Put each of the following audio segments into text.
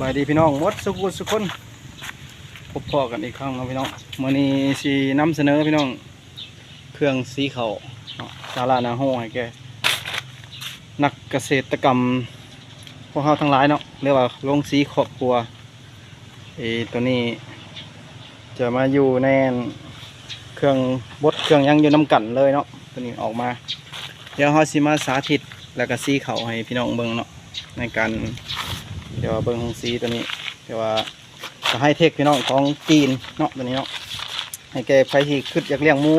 บายดีพี่น้องหมดสุขุสุคนพบพ่อกันอีกครั้งนะพี่น้องมื่อนี้สีนำเสนอพี่น้อง เครื่องสีเขาวเนาะสารานาโฮให้แกนักเกษตรกรรมพวกเขาทั้งหลายเนาะเรียกว่าลงสีครอบครัวไอ้ตัวนี้ จะมาอยู่ในเครื่องบดเครื่องยังอยู่น้ำกันเลยเนาะตัวนี้ออกมา เดี๋ยวเขาสิมาสาธิตแล้วก็สีเขาให้พี่น้องเบิ่งเนาะในการ เดี๋ยวเบิ้งของสีตัวนี้เดี๋ยวว่าจะให้เทคพี่น้องของจีนเนาะตัวนี้เนาะให้แกไปที่ขึ้นอยากเลี้ยงหมู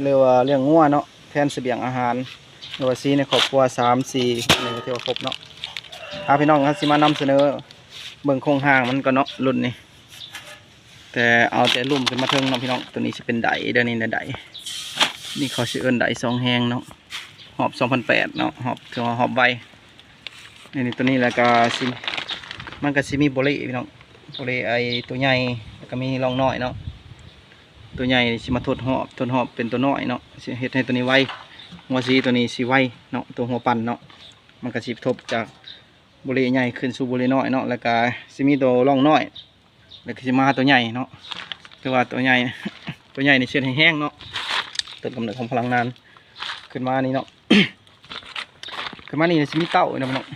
หรือว่าเลี้ยงงัวเนาะแทนเสบียงอาหารหรือว่าสีในครอบครัวสามสี่นี่ก็ถือว่าครบเนาะพาพี่น้องครับสิมานำเสนอเบิ้งโครงห่างมันก็เนาะรุ่นนี้แต่เอาแต่ลุ่มขึ้นมาเทิงเนาะพี่น้องตัวนี้จะเป็นไดเดี๋ยวนี้นะไดนี่เขาชื่อเอินไดสองแหงเนาะหอบสองพันแปดเนาะหอบถือว่าหอบใบ นี่นี่ตัวนี้แล้วก็ซิมันก็ซิมีโบล่พี่น้องโบล่ไอตัวใหญ่แล้วก็มีรองน้อยเนาะตัวใหญ่สิมาทดหอบทดหอบเป็นตัวน้อยเนาะเฮ็ดให้ตัวนี้ไวหัวสีตัวนี้สิไวเนาะตัวหัวปั่นเนาะมันก็สิทบจากโบล่ใหญ่ขึ้นสู่โบล่น้อยเนาะแล้วก็สิมีตัวรองน้อยแล้วก็สิมาตัวใหญ่เนาะคือว่าตัวใหญ่ตัวใหญ่ในเชือดแห้งเนาะต้นกำเนิดของพลังงานขึ้นมานี่เนาะขึ้นมานี่สิมีเต่าเนาะบ่น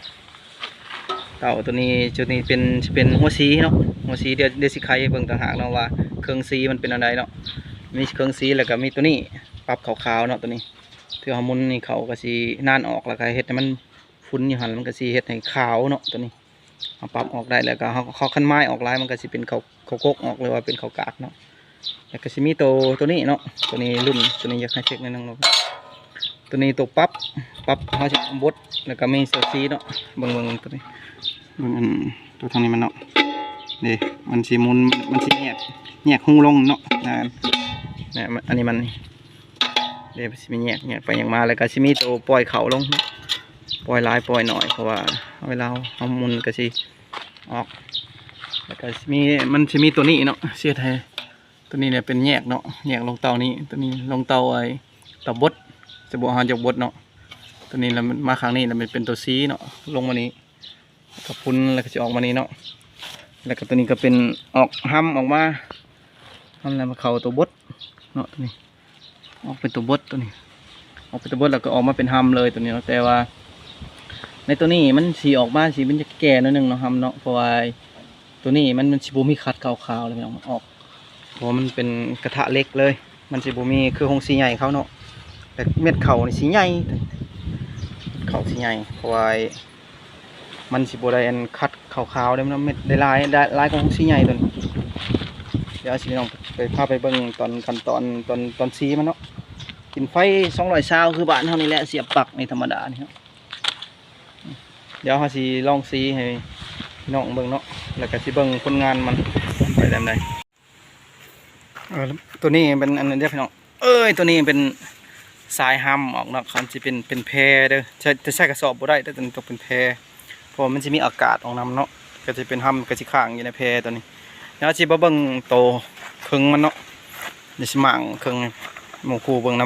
เต่าตัวนี้จุดนี้เป็นเป็นหัวสีเนาะหัวสีเดี๋ยวเดี๋ยวสิไขให้เบิ่งต่างหากเนาะว่าเครื่องสีมันเป็นอะไรเนาะมีเครื่องสีแล้วก็มีตัวนี้ปรับขาวๆเนาะตัวนี้เทื่อฮอร์โมนนี่เขาก็สินานออกแล้วก็เฮ็ดมันฟุ้นอยู่หันมันก็สิเฮ็ดให้ขาวเนาะตัวนี้เอาปรับออกได้แล้วก็เขาเขาคันไม้ออกลายมันก็สิเป็นเขาเขากกออกเลยว่าเป็นเขากากเนาะแล้วก็สิมีตัวตัวนี้เนาะตัวนี้รุ่นตัวนี้อยากให้เช็คนิดนึงเนาะ ตัวนี้ตัวปรับปรับเขาสิบดแล้วก็มีเสื้อสีเนาะเบิ่งเบิ่งตัวนี้เบิ่งอันตัวทางนี้มันเนาะนี่มันสีมุนมันสีแยกแยกหูลงเนาะนะเนี่ยมันอันนี้มันนี่เดี๋ยวสิมีแยกแยกไปอย่างมาแล้วก็สิมีตัวปล่อยเขาลงปล่อยหลายปล่อยหน่อยเพราะว่าเวลาเอามุนก็สิออกแล้วก็สิมีมันสิมีตัวนี้เนาะเสียไทยตัวนี้เนี่ยเป็นแยกเนาะแยกลงเตานี้ตัวนี้ลงเตาไอ้เตาบด จะบอกหาจากบดเนาะตัวนี้แล้วมันมาครั้งนี้แล้วมันเป็นตัวซีเนาะลงมานี้กระพุนแล้วก็จะออกมานี้เนาะแล้วก็ตัวนี้ก็เป็นออกห้ำออกมาห้ำแล้วมาเข่าตัวบดเนาะตัวนี้ ออกเป็นตัวบดตัวนี้ ออกเป็นตัวบดแล้วก็ออกมาเป็นห้ำเลยตัวนี้เนาะแต่ว่า ในตัวนี้มันสีออกมาสีมันจะแก่นิดนึงเนาะห้ำเนาะเพราะว่าตัวนี้มันมันสีบูมีคัดขาวๆเลยเน้องมันออกเพราะมันเป็นกระทะเล็กเลย มันสีบูมีคือหงสีใหญ่เขาเนาะ แต่เม็ดเข่านี่สีใหญ่เข่าสีใหญ่เพราะว่ามันสิบได้อันคัดขาวๆได้มันเม็ดได้ลายได้ลายของสีใหญ่ตัวนี้เดี๋ยวสิลองไปพาไปเบิ่งตอนขั้นตอนตอนตอนสีมันเนาะกินไฟสองร้อยซาวคือบ้านเท่านี้แหละเสียบปักในธรรมดานี่ครับเดี๋ยวเขาสิลองสีให้พี่น้องเบิ่งเนาะแล้วก็สิเบิ่งผลงานมันไปแบบใดเออแล้วตัวนี้เป็นอันนั้เดียวพี่น้องเอ้ยตัวนี้เป็น สายห้ำออกนาะคันสิเป็นเป็นแพรเด้อใช่จะใช้กระสอบบ่ได้แต่ต้องเป็นแพรเพราะมันจะมีอากาศออกนำเนาะก็จะเป็นห้ำก็จะข้างอยู่ในแพตัวนี้แล้วจิบเบิ้งโตครึ่งมันเนาะเดี๋ยวสมั่งครึ่งหมูคูเบิ้งน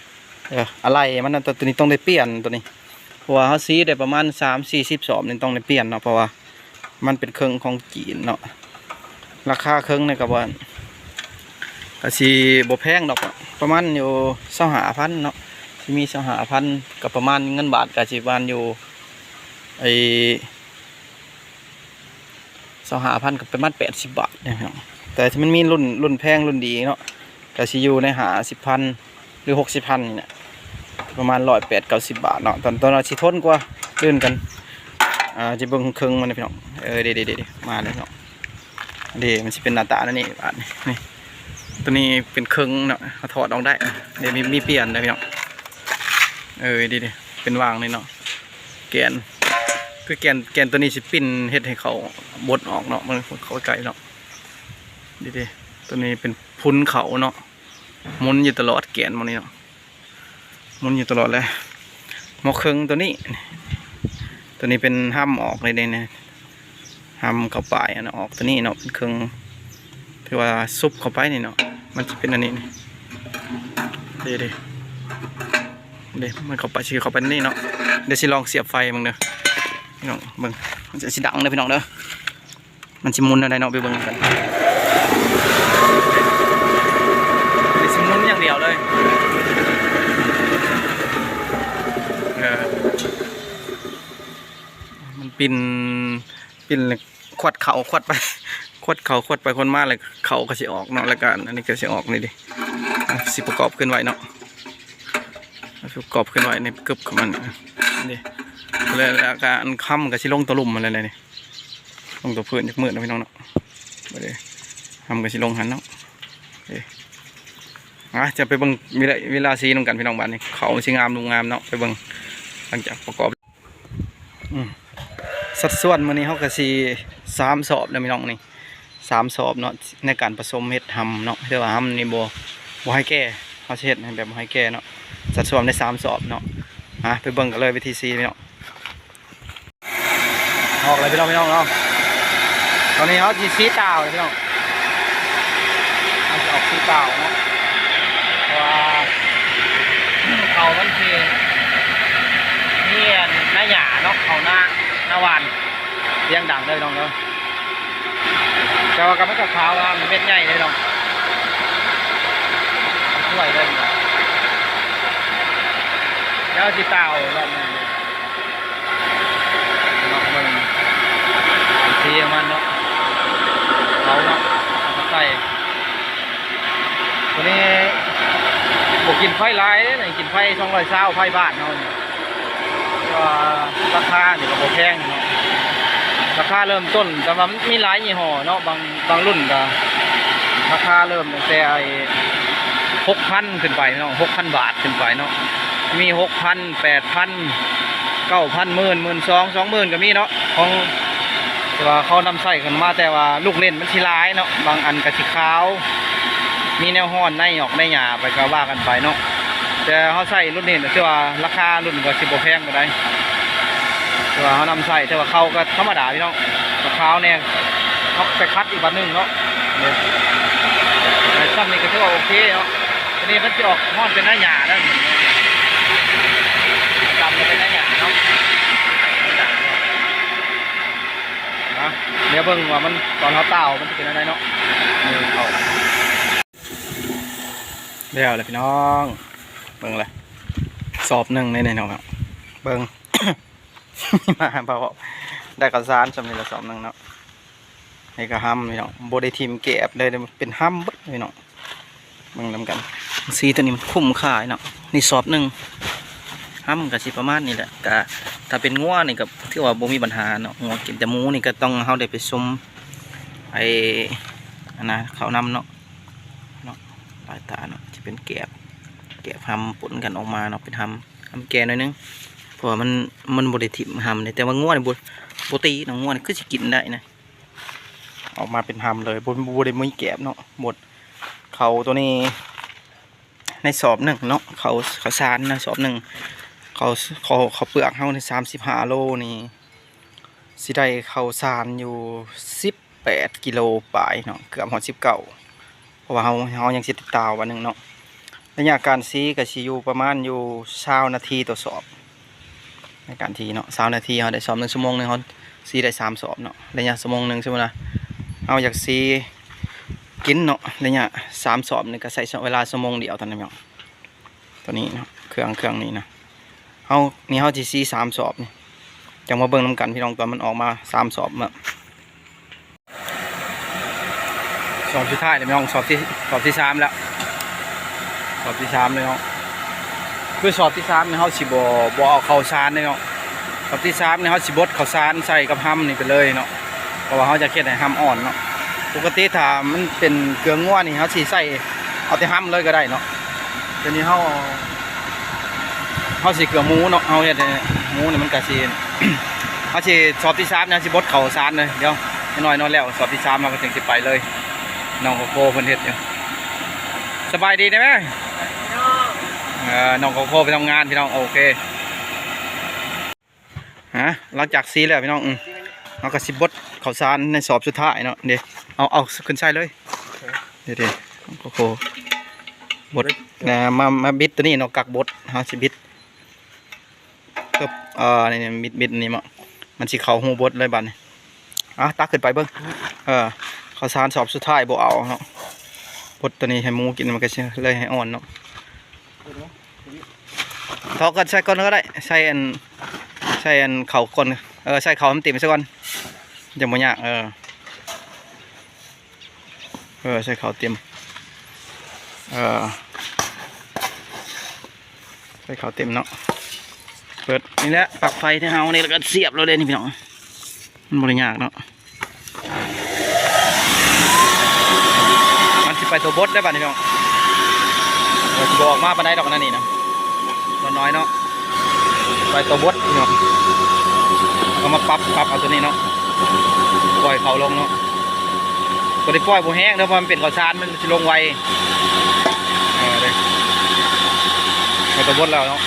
ำเอออะไรมันนะตัวนี้ต้องได้เปลี่ยนตัวนี้เพราะว่าเขาซีได้ประมาณสามสี่สิบสอบนี่ต้องได้เปลี่ยนเนาะเพราะว่ามันเป็นเครื่องของจีนเนาะราคาเครื่องในกับว่า ก็สีบแพงดอกประมาณอยู่สองหาพันเนาะที่มีสองหาพันกับประมาณเงินบาทกับสิบวันอยู่ไอ้สองหาพันกับประมาณแปดสิบบาทนะครับแต่ที่มันมีรุ่นรุ่นแพงรุ่นดีเนาะแต่ซียูในหาสิบพันหรือหกสิบพันเนี่ยประมาณร้อยแปดเก้าสิบบาทเนาะตอนตอนเราชิทนกว่าเลื่อนกันอ่าจะเบิ่งเครื่องมันนะพี่น้องเออเดี๋ยวเดี๋ยวเดี๋ยวมาเลยพี่น้องเดี๋ยวมันจะเป็นหน้าตาแล้วนี่บาทนี่ ตัวนี้เป็นเครื่องเนาะเอาถอดออกได้ เดี๋ยวมีมีเปลี่ยนนะพี่น้องเออดีดีเป็นวางนี่เนาะแกนคือแกนแกนตัวนี้สิปิ้นเฮ็ดให้เขาบดออกเนาะมันเขาไกลเนาะดีดีตัวนี้เป็นพุนเขาเนาะมุนอยู่ตลอดแกนมันนี่เนาะมุนอยู่ตลอดเลยหมอเครื่องตัวนี้ ตัวนี้เป็นห้ามออกเลยเนี่ยห้ามเข้าไปอันนะออกตัวนี้เนาะเป็นเครื่องที่ว่าซุปเข้าไปนี่เนาะ มันจะเป็นอันนี้นี่เดีดีๆเดี๋ยวมันเข้าไปชื่อเข้าไปนี่เนาะเดี๋ยวสิลองเสียบไฟมึงเด้อพี่น้องมึงมันจะสิดังเด้อพี่น้องเด้อมันสิมุนอะไรเนาะไปเบิ่งกันมันสิมุนอย่างเดียวเลยเออมันปินปินเลย ขวดเข่าขวดไปขวดเข่าขวดไปคนมากเลยเข่าก็สิออกเนาะแล้วก็อันนี้ก็สิออกนี่ดิสิประกอบขึ้นไว้เนาะประกอบขึ้นไว้ในกึบของมันนี่แล้วแล้วก็อันค้ำก็สิลงตะลุ่มมันเลยนี่ลงตัวพื้นจากมืดนะพี่น้องเนาะไปเลยทำกันสิลงหันเนาะเอ้อะจะไปเบิ่งเวลาเวลาซีนำกันพี่น้องบ้านนี่เขาสิงามลุงงามเนาะไปเบิ่งหลังจากประกอบอสัดส่วนมื้อนี้เฮาก็สิ สามสอบนะพี่น้องนี่สามสอบเนาะในการผสมเฮ็ดหำเนาะแต่ว่าหำนี่บ่บ่ให้แก่เฮาเฮ็ดให้แบบบ่ให้แก่เนาะสัดส่วนในสามสอบเนาะอะไปเบิ่งกันเลยวิธีซีพี่น้องออกเลยพี่น้องพี่น้องเนาะตอนนี้เขาจีซีเต่าเลยพี่น้องเขาจะออกซีเต่าเนาะว่าเขามันคือเนียนหน้าหยาเนาะเขาหน้าหน้าวาน เรียงดังเลยน้องเนาะแต่ว่ากับไม่กับขาวว่ามันเป็นใหญ่เลยน้องช่วยเลยแล้วจีเต่ารอบนึงเนามันสีมันเนาะเขาเนาะมาใส่ตัวนี้บกินไฟลายเลยกินไฟสองร้อยเศร้าไฟบาทเนาะเนี่ยก็ราคาเนี่ยก็บแพงเนาะ ราคาเริ่มต้นแต่ว่ามีหลายยี่ห้อเนาะบางบางรุ่นก็ราคาเริ่มตั้งแต่ไอ้หกพันขึ้นไปเนาะหกพันบาทขึ้นไปเนาะมีหกพันแปดพันเก้าพันหมื่นหมื่นสองสองหมื่นก็มีเนาะของแต่ว่าเขานำใส่กันมาแต่ว่าลูกเล่นมันทีร้ายเนาะบางอันกระสิขาว มีแนวห้อนในหยอกในหยาไปก็ว่ากันไปเนาะแต่เขาใส่รุ่นนี้แต่ว่าราคารุ่นก็สิบโแพงไปได้ ต่ว่าเขานำใส่แต่ว่าเขาก็ธรรมดาพี่น้องราคาเนี่ยเขาไปคัดอีกบันหนึ่งเนาะเนี่ยซ้ำนี่ก็ถือว่าโอเคเนาะทีนี้มันจะออกห้อนเป็นหน้าหยาแล้วจำเป็นหน้าหยาเนาะนะเดี๋ยวเบิ่งว่ามันตอนเขาเต่ามันจะเป็นอะไรเนาะนี่เอาเดี๋ยวเลยพี่น้อง เบิ่งเลยสอบหนึ่งในในเนาะเบิ่ง มาเพราะได้กระสานสำเร็จละสอบหนึ่งเนาะนี่ก็ห้ำพี่น้องโบได้ทีมเก็บเลยเป็นห้ำบึ้พี่น้องเบิ่งนำกันสีตัวนี้มันคุ้มค่าเนาะนี่สอบหนึ่งห้ำกับสิประมาณนี้แหละกะถ้าเป็นงัวนี่ก็ที่ว่าโบมีปัญหาเนาะงัวกินแต่หมูนี่ก็ต้องเฮาได้ไปชมไอ้อันนะเขานำเนาะเนาะปลายตาเนาะจะเป็นแกบแกบหำปนกันออกมาเนาะเป็นหำหำแก่หน่อยนึง เพราะว่ามันมันบ่ได้ทิ่มหำเนี่ยแต่ว่างัวนบ่บ่ตีนาะงัวนคือสิกินได้นะ ออกมาเป็นหำเลยบ่บ่ได้มีแกบเนาะหมดเขาตัวนี้ ในสอบหนึ่งเนาะเขาเขาซานนะสอบหนึ่งเขาเขาเขาเปลือกเฮาในสามสิบห้าโลนี่สิได้เขาวสารอยู่สิบแปดกิโลปลายเนาะเกือบหอดสิบเก้าเพราะว่าเฮาเฮายังสิติดตาววันหนึ่งเนาะระยะการซีก็สิอยู่ประมาณอยู่เช้านาทีต่อสอบ ในการทีเนาะเช้านาทีเฮาได้สอบหนึ่งชั่วโมงหนึงเฮาซีได้สามสอบเนาะระยะชั่วโมงหนึ่งใช่ไหมล่ะเอาอยากซีกินเนาะระยะสามสอบนี่ก็ใส่เวลาชั่วโมงเดียวเท่านั้เนาะตัวนี้เนาะเครื่องเครื่องนี้นะเฮานี่เฮาจีซีสามสอบนี่จังมาเบิ่งน้ำกันพี่น้องตอนมันออกมาสามสอบมาสอบสุดท้ายเลยพี่น้องสอบที่สอบที่สามแล้วสอบที่สามเลยเนาะ คือสอบที่สามเนี่ยเฮาสิบบ่เอาข้าวสารเลยเนาะสอบที่สามเนี่ยเฮาสิบดข้าวสารใส่กับห้ำนี่ไปเลยเนาะเพราะว่าเฮาจะเค็ดให้ห้ำอ่อนเนาะปกติถ้ามันเป็นเกลือง่วนี่เฮาสิใส่เอาแต่ห้ำเลยก็ได้เนาะเดี๋ยวนี้เฮาเขาสิเกลือหมูเนาะเขาเฮ็ดให้หมูเนี่ยมันกระสิเขาสิสอบที่สามเนี่ยสิบดเขาซานเลยเดี๋ยวน้อยๆนอนแล้วสอบที่สามเราก็ถึงสิไปเลยน้องโกโก้เพิ่นเฮ็ดอยู่สบายดีไหม เออน้องโกโก้ไปทำงานพี่น้องโอเคฮะหลังจากซีแล้วพี่น้องอืมเราก็สิบดเข่าซานในสอบสุดท้ายเนาะเดี๋ยวเอาเอาขึ้นใส่เลยเดี๋ยวเดี๋ยวน้องโกโก้บดนะมามาบิดตัวนี้เนาะกักบดเฮาสิบิดเพิ่มเอ่อนี่ๆบิดบิดนี่มั้งมันสิเข้าหูบดเลยบัดนี้อะตักขึ้นไปเบิ้งเออข้าวสารสอบสุดท้ายบ่เอาเนาะพดตัวนี้ให้หมูกินมันก็สิเลยให้อ่อนเนาะ ทอกันใส่ก่อนก็ได้ใส่อันใส่อันเข่าก่อนเออใส่เข่าให้มันติ่มซะก่อนจะบ่ยากเออเออใส่เข่าเต็มเออใส่เข่าเต็มเนาะเปิดนี่แหละปักไฟที่เฮานี่แล้วก็เสียบเราเลยนี่พี่น้องมันบ่ได้ยากเนาะมันสิไปตัวบดได้ป่ะนี่พี่น้องจะบอกมาปานใดดอกนั่นนี่นะ มันน้อยเนาะไปตัวบดเนาะเอามาปับปับเอาตัวนี้เนาะปล่อยเขาลงเนาะตัวนี้ปล่อยบ่แห้งเด้อเพราะมันเป็นข้าวสารมันสิลงไวเออเด้ไปตัวบดแล้วเนาะ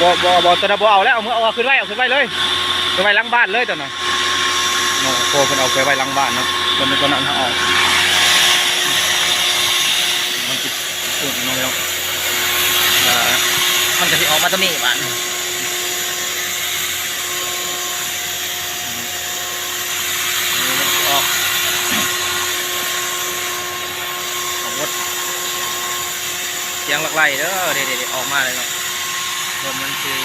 บ่บ่บ่ตัวนั้นบ่เอาแล้วเอามือเอาขึ้นไว้เอาขึ้นไว้เลยขึ้นไว้หลังบ้านเลยตัวนั้นเนาะโคเพิ่นเอาไปไว้หลังบ้านเนาะตัวนี้ตัวนั้นเอาออกมันติดปุ่นมาแล้ว มันจะที่ออกมาตรงนี้บ้านออกออกวดเสียงหลักไหลเด้อเด็ดๆออกมาเลยเนาะรวมมันคือ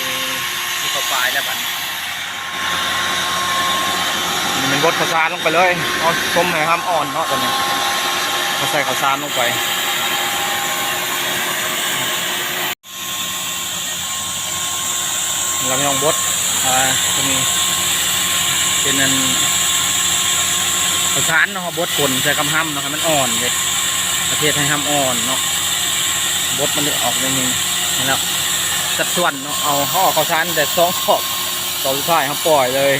ที่เขาปลายแล้วบัดนี่มันบดข้าวสารลงไปเลยเอาส้มให้ห้ามอ่อนเนาะตอนนี้เขาใส่ข้าวสารลงไป เราไม่ต้องบดอ่าจะมีเป็นอันข้าวสารเนาะบดคนใส่กำห้ำเนาะมันอ่อนเลยประเทศให้ห้ำอ่อนเนาะบดมันเลยออกอย่างนี้นี่แล้วสัดส่วนเนาะเอาห่อข้าวสารแต่สองขอบสองสุดท้ายเขาปล่อยเลย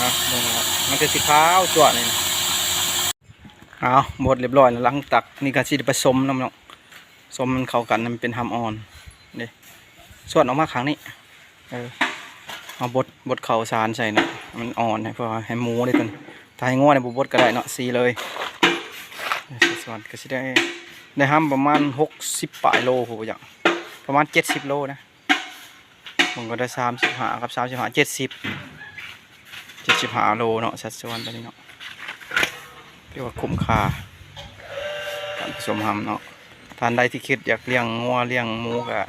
นะนี่นะครับมันจะสีขาวจั่วนี่นะเอาบดเรียบร้อยแล้วหลังตักนี่ก็สิได้ผสมน้ำเนาะผสมมันเข้ากันมันเป็นห้ำอ่อนเนี่ส่วนออกมาครั้งนี้ เออเอาบดบดเข่าสารใส่เนาะมันอ่อนให้พอให้หมูได้ตัวนี้ถ้าให้ง้อในบุบดก็ได้เนาะสีเลยส่วนก็สิได้ได้ห้ำประมาณหกสิบปลายโลผมอย่างประมาณเจ็ดสิบโลนะผมก็ได้สามสิบห้ากับสามสิบห้าเจ็ดสิบเจ็ดสิบห้าโลเนาะสัดส่วนตัวนี้เนาะเรียกว่าคุ้มค่าการผสมหำเนาะท่านใดที่คิดอยากเลี้ยงงัวเลี้ยงหมูก็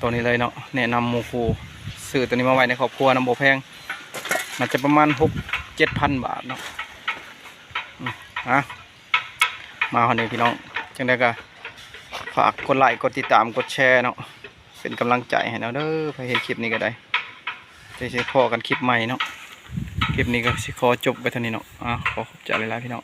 ตัวนี้เลยเนาะแนะนำหมูคูซื้อตัวนี้มาไว้ในครอบครัวน้ำโบแพงมันจะประมาณหกเจ็ดพันบาทเนาะอะมาคนนี้พี่น้องจังได้ก็ฝากกดไลค์กดติดตามกดแชร์เนาะเป็นกำลังใจให้เราเด้อไปเห็นคลิปนี้ก็ได้จะใช้พอกันคลิปใหม่เนาะคลิปนี้ก็สิขอจบไปเท่านี้เนาะอะขอขอบใจหลายๆพี่น้อง